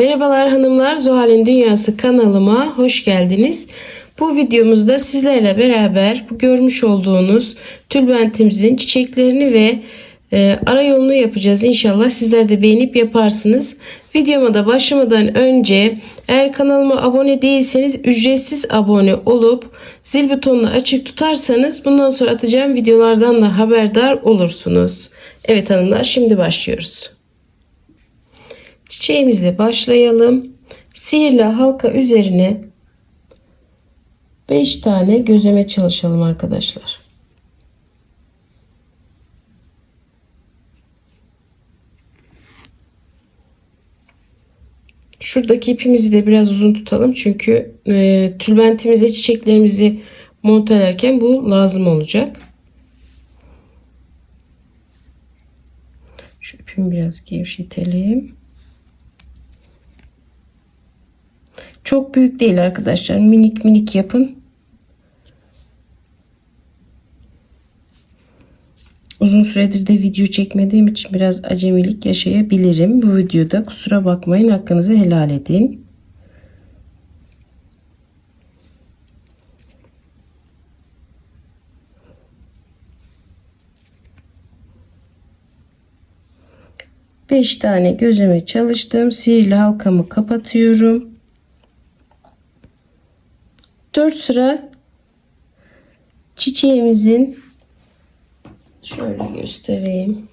Merhabalar hanımlar, Zuhal'in Dünyası kanalıma hoş geldiniz. Bu videomuzda sizlerle beraber bu görmüş olduğunuz tülbentimizin çiçeklerini ve e, ara yolunu yapacağız. İnşallah sizler de beğenip yaparsınız. Videoma da başlamadan önce eğer kanalıma abone değilseniz ücretsiz abone olup zil butonunu açık tutarsanız bundan sonra atacağım videolardan da haberdar olursunuz. Evet hanımlar şimdi başlıyoruz. Çiçeğimizle başlayalım. Sihirli halka üzerine 5 tane gözleme çalışalım arkadaşlar. Şuradaki ipimizi de biraz uzun tutalım. Çünkü e, tülbentimize çiçeklerimizi montelerken bu lazım olacak. Şu ipimi biraz gevşetelim. Çok büyük değil arkadaşlar. Minik minik yapın. Uzun süredir de video çekmediğim için biraz acemilik yaşayabilirim. Bu videoda kusura bakmayın. Hakkınızı helal edin. Beş tane gözüme çalıştım. Sihirli halkamı kapatıyorum. 4 sıra çiçeğimizin şöyle göstereyim.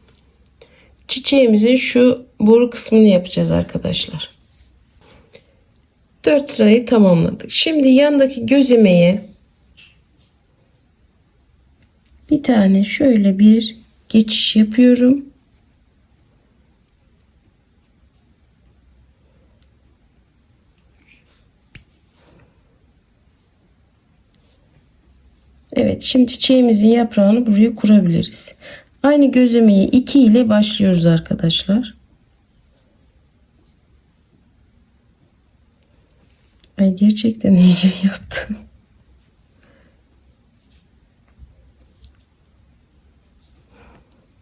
Çiçeğimizin şu boru kısmını yapacağız arkadaşlar. 4 sırayı tamamladık. Şimdi yandaki gözümeye bir tane şöyle bir geçiş yapıyorum. Evet şimdi çiçeğimizin yaprağını buraya kurabiliriz. Aynı gözlemeyi 2 ile başlıyoruz arkadaşlar. Ay gerçekten iyice yaptım.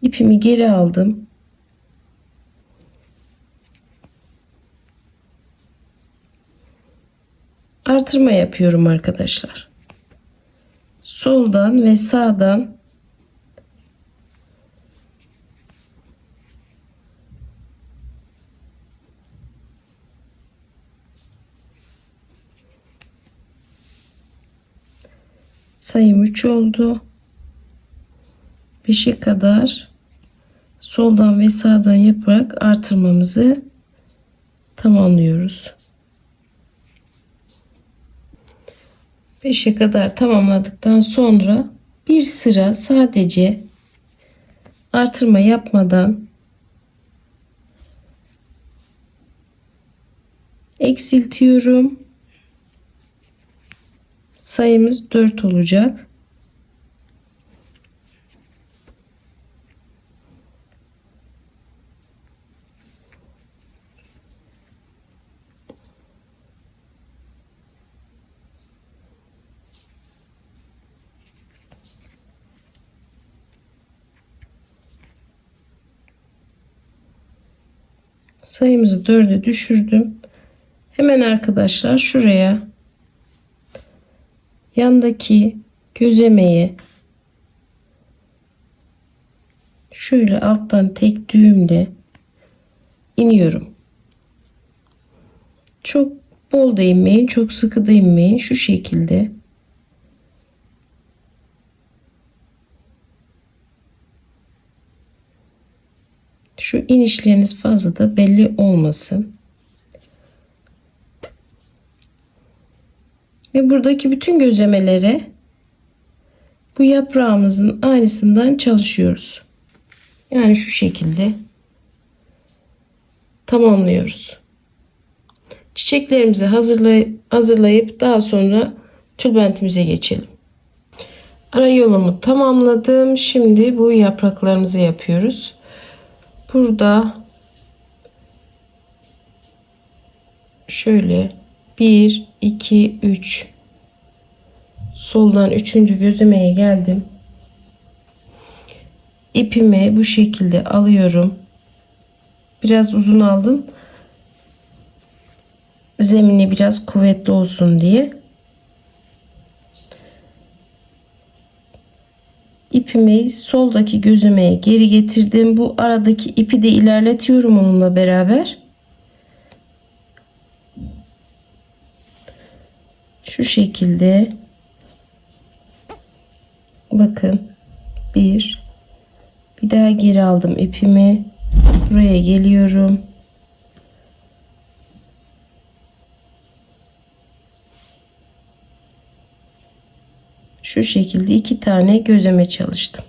İpimi geri aldım. Artırma yapıyorum arkadaşlar soldan ve sağdan sayım 3 oldu. 5'e kadar soldan ve sağdan yaparak artırmamızı tamamlıyoruz 5'e kadar tamamladıktan sonra bir sıra sadece artırma yapmadan eksiltiyorum. Sayımız 4 olacak. Sayımızı 4'e düşürdüm. Hemen arkadaşlar şuraya yandaki gözlemeye şöyle alttan tek düğümle iniyorum. Çok bol da inmeyin, çok sıkı da inmeyin. Şu şekilde Şu inişleriniz fazla da belli olmasın. Ve buradaki bütün gözlemelere bu yaprağımızın aynısından çalışıyoruz. Yani şu şekilde tamamlıyoruz. Çiçeklerimizi hazırlayıp, daha sonra tülbentimize geçelim. Ara yolumu tamamladım. Şimdi bu yapraklarımızı yapıyoruz burada şöyle 1 2 3 soldan üçüncü gözümeye geldim. İpimi bu şekilde alıyorum. Biraz uzun aldım. Zemini biraz kuvvetli olsun diye. İpimi soldaki gözüme geri getirdim. Bu aradaki ipi de ilerletiyorum onunla beraber. Şu şekilde. Bakın. Bir. Bir daha geri aldım ipimi. Buraya geliyorum şu şekilde iki tane gözeme çalıştım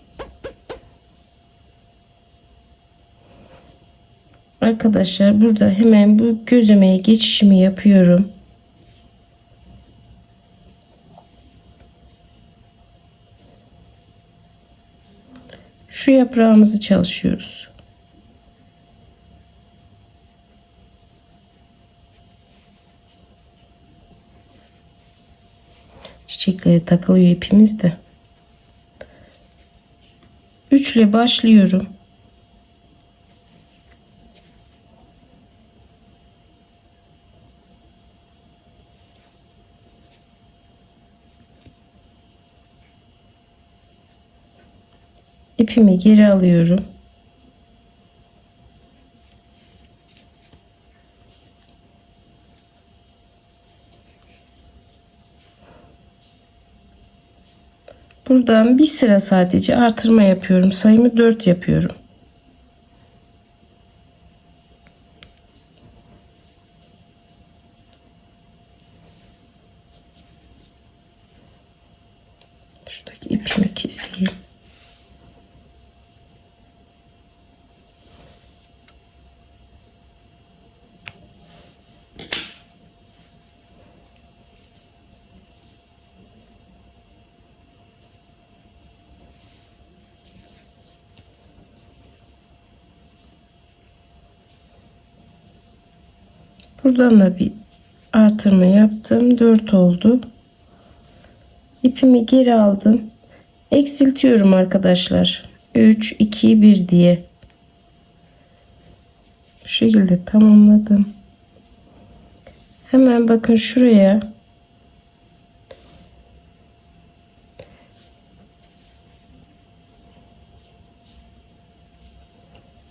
arkadaşlar burada hemen bu gözemeye geçişimi yapıyorum şu yaprağımızı çalışıyoruz. Çiçekleri takılıyor ipimiz de. Üçle başlıyorum. ipimi geri alıyorum. Buradan bir sıra sadece artırma yapıyorum. Sayımı 4 yapıyorum. Şuradaki ipimi keseyim. Buradan da bir artırma yaptım. 4 oldu. İpimi geri aldım. Eksiltiyorum arkadaşlar. 3, 2, 1 diye. Bu şekilde tamamladım. Hemen bakın şuraya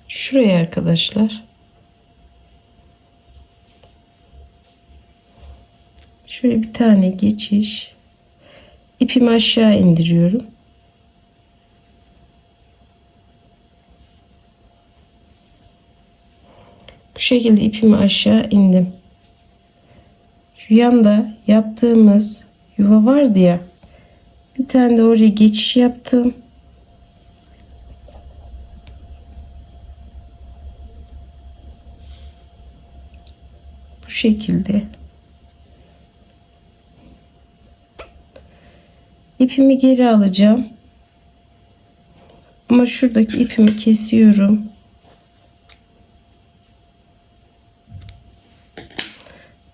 şuraya arkadaşlar Şöyle bir tane geçiş. İpimi aşağı indiriyorum. Bu şekilde ipimi aşağı indim. Şu yanda yaptığımız yuva vardı ya. Bir tane de oraya geçiş yaptım. Bu şekilde. İpimi geri alacağım. Ama şuradaki ipimi kesiyorum.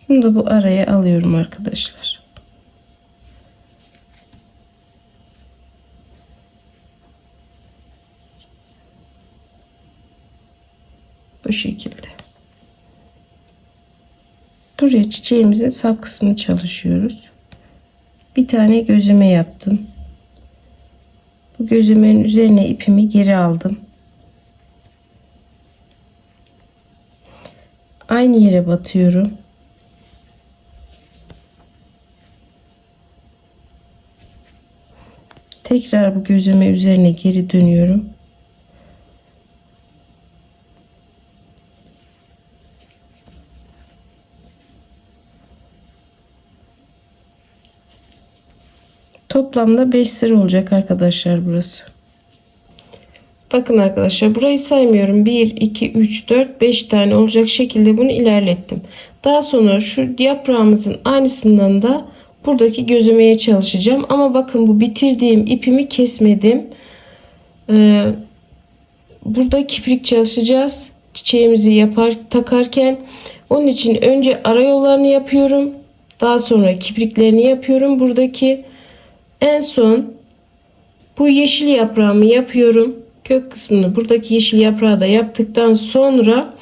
Bunu da bu araya alıyorum arkadaşlar. Bu şekilde. Buraya çiçeğimizin sap kısmını çalışıyoruz bir tane gözüme yaptım. Bu gözümenin üzerine ipimi geri aldım. Aynı yere batıyorum. Tekrar bu gözüme üzerine geri dönüyorum. Toplamda 5 sıra olacak arkadaşlar burası. Bakın arkadaşlar burayı saymıyorum. 1, 2, 3, 4, 5 tane olacak şekilde bunu ilerlettim. Daha sonra şu yaprağımızın aynısından da buradaki gözümeye çalışacağım. Ama bakın bu bitirdiğim ipimi kesmedim. Ee, burada kiprik çalışacağız. Çiçeğimizi yapar takarken. Onun için önce ara yollarını yapıyorum. Daha sonra kipriklerini yapıyorum. Buradaki en son bu yeşil yaprağımı yapıyorum. Kök kısmını buradaki yeşil yaprağı da yaptıktan sonra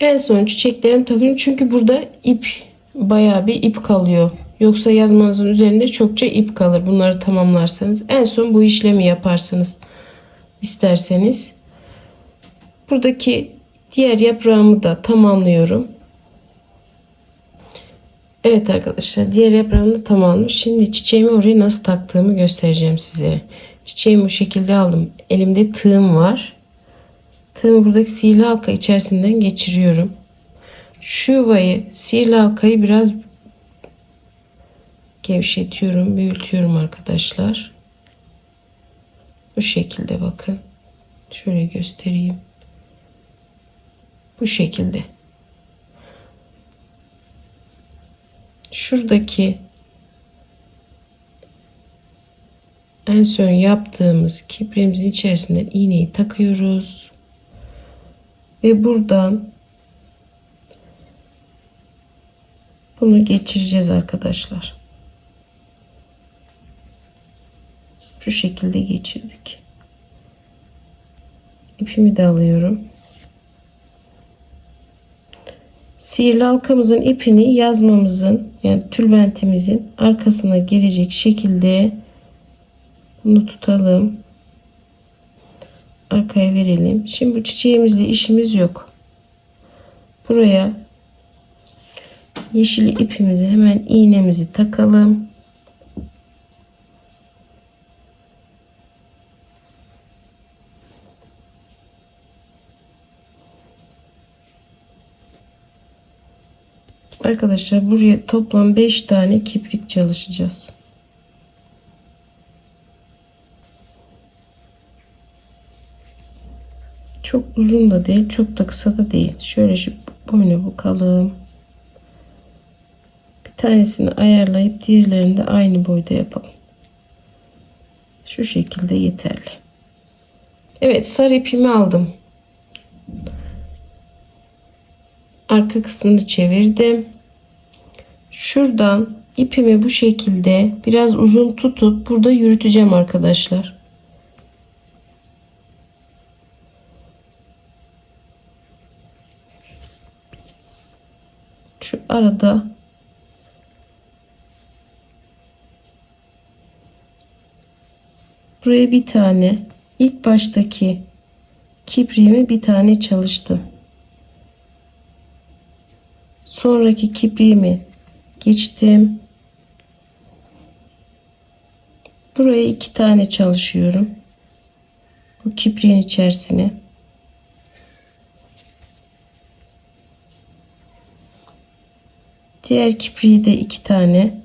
en son çiçeklerimi takıyorum. Çünkü burada ip bayağı bir ip kalıyor. Yoksa yazmanızın üzerinde çokça ip kalır. Bunları tamamlarsanız. En son bu işlemi yaparsınız. isterseniz. Buradaki diğer yaprağımı da tamamlıyorum. Evet arkadaşlar diğer yaprağımı da tamamlamış. Şimdi çiçeğimi oraya nasıl taktığımı göstereceğim sizlere. Çiçeğimi bu şekilde aldım. Elimde tığım var. Tığımı buradaki sihirli halka içerisinden geçiriyorum. Şu yuvayı sihirli halkayı biraz gevşetiyorum, büyütüyorum arkadaşlar. Bu şekilde bakın. Şöyle göstereyim. Bu şekilde. Şuradaki en son yaptığımız kipriğimizin içerisinden iğneyi takıyoruz. Ve buradan bunu geçireceğiz arkadaşlar. Şu şekilde geçirdik. İpimi de alıyorum. Sihirli halkamızın ipini yazmamızın yani tülbentimizin arkasına gelecek şekilde bunu tutalım. Arkaya verelim. Şimdi bu çiçeğimizle işimiz yok. Buraya yeşil ipimizi hemen iğnemizi takalım. Arkadaşlar buraya toplam 5 tane kiprik çalışacağız. Çok uzun da değil, çok da kısa da değil. Şöyle şu boynu bukalım. Bir tanesini ayarlayıp diğerlerini de aynı boyda yapalım. Şu şekilde yeterli. Evet sarı ipimi aldım. Arka kısmını çevirdim. Şuradan ipimi bu şekilde biraz uzun tutup burada yürüteceğim arkadaşlar. Şu arada buraya bir tane ilk baştaki kipriğimi bir tane çalıştım. Sonraki kipriğimi geçtim. Buraya iki tane çalışıyorum. Bu kipriğin içerisine. Diğer kipriği de iki tane.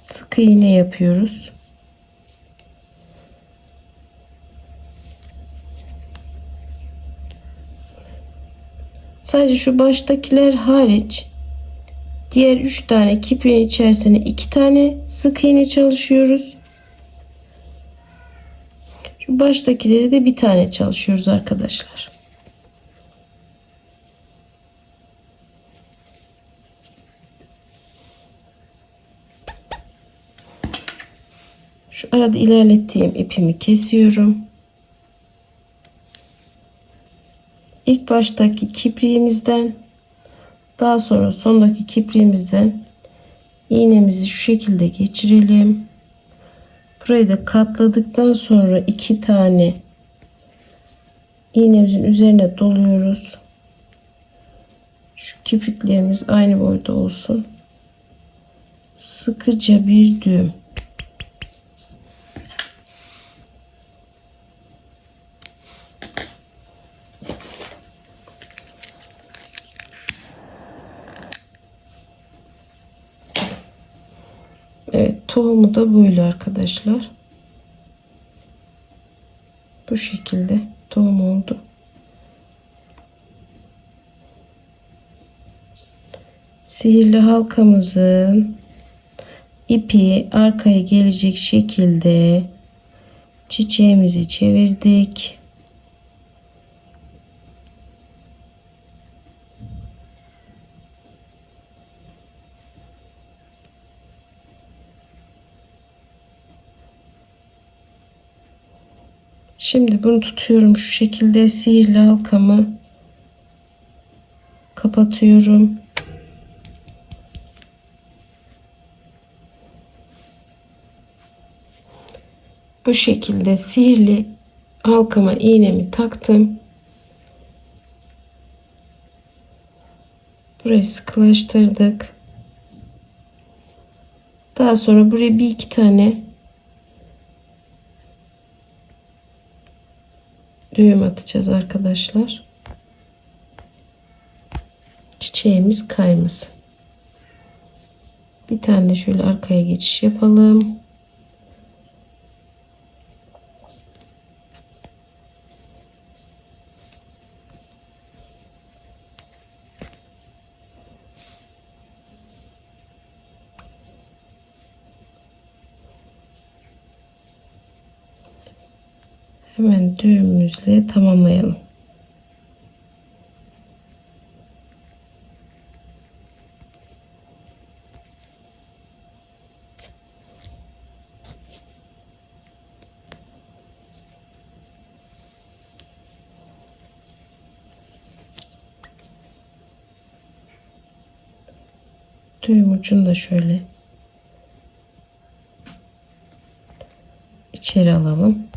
Sık iğne yapıyoruz. Sadece şu baştakiler hariç diğer üç tane kipriğin içerisine iki tane sık iğne çalışıyoruz. Şu baştakileri de bir tane çalışıyoruz arkadaşlar. Şu arada ilerlettiğim ipimi kesiyorum. İlk baştaki kipriğimizden daha sonra sondaki kipriğimizden iğnemizi şu şekilde geçirelim. Burayı da katladıktan sonra iki tane iğnemizin üzerine doluyoruz. Şu kipriklerimiz aynı boyda olsun. Sıkıca bir düğüm. Evet tohumu da böyle arkadaşlar. Bu şekilde tohum oldu. Sihirli halkamızın ipi arkaya gelecek şekilde çiçeğimizi çevirdik. Şimdi bunu tutuyorum şu şekilde sihirli halkamı kapatıyorum. Bu şekilde sihirli halkama iğnemi taktım. Burayı sıkılaştırdık. Daha sonra buraya bir iki tane düğüm atacağız arkadaşlar. Çiçeğimiz kaymasın. Bir tane şöyle arkaya geçiş yapalım. Hemen düğümümüzle tamamlayalım. Düğüm ucunu da şöyle içeri alalım.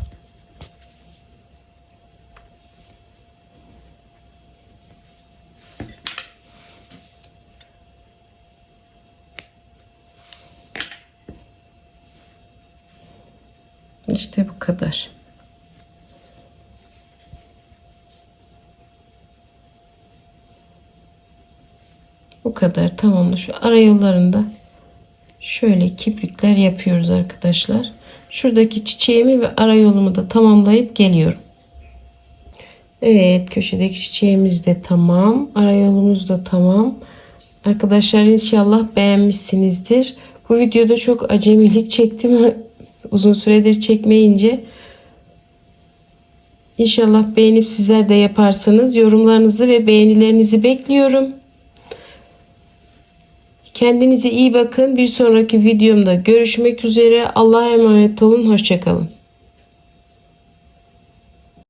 İşte bu kadar. Bu kadar tamamdır. Şu ara yollarında şöyle kiprikler yapıyoruz arkadaşlar. Şuradaki çiçeğimi ve ara yolumu da tamamlayıp geliyorum. Evet köşedeki çiçeğimiz de tamam. Ara yolumuz da tamam. Arkadaşlar inşallah beğenmişsinizdir. Bu videoda çok acemilik çektim. Uzun süredir çekmeyince. İnşallah beğenip sizler de yaparsınız. Yorumlarınızı ve beğenilerinizi bekliyorum. Kendinize iyi bakın. Bir sonraki videomda görüşmek üzere. Allah'a emanet olun. Hoşçakalın.